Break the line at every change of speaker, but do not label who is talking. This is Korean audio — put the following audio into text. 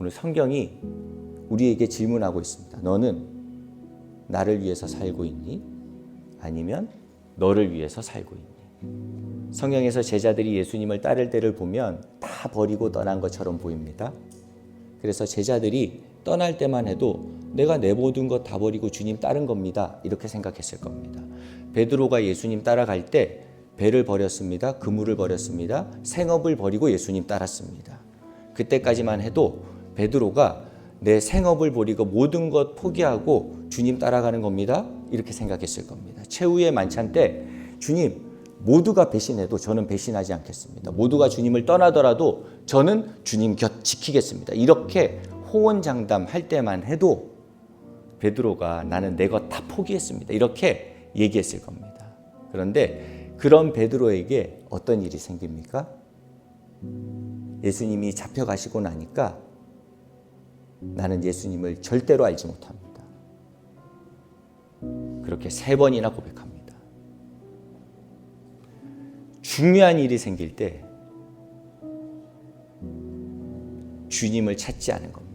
오늘 성경이 우리에게 질문하고 있습니다. 너는 나를 위해서 살고 있니? 아니면 너를 위해서 살고 있니? 성경에서 제자들이 예수님을 따를 때를 보면 다 버리고 떠난 것처럼 보입니다. 그래서 제자들이 떠날 때만 해도 내가 내 모든 것 다 버리고 주님 따른 겁니다. 이렇게 생각했을 겁니다. 베드로가 예수님 따라갈 때 배를 버렸습니다. 그물을 버렸습니다. 생업을 버리고 예수님 따랐습니다. 그때까지만 해도 베드로가 내 생업을 버리고 모든 것 포기하고 주님 따라가는 겁니다. 이렇게 생각했을 겁니다. 최후의 만찬 때 주님 모두가 배신해도 저는 배신하지 않겠습니다. 모두가 주님을 떠나더라도 저는 주님 곁 지키겠습니다. 이렇게 호언장담할 때만 해도 베드로가 나는 내 것 다 포기했습니다. 이렇게 얘기했을 겁니다. 그런데 그런 베드로에게 어떤 일이 생깁니까? 예수님이 잡혀가시고 나니까 나는 예수님을 절대로 알지 못합니다. 그렇게 세 번이나 고백합니다. 중요한 일이 생길 때 주님을 찾지 않은 겁니다.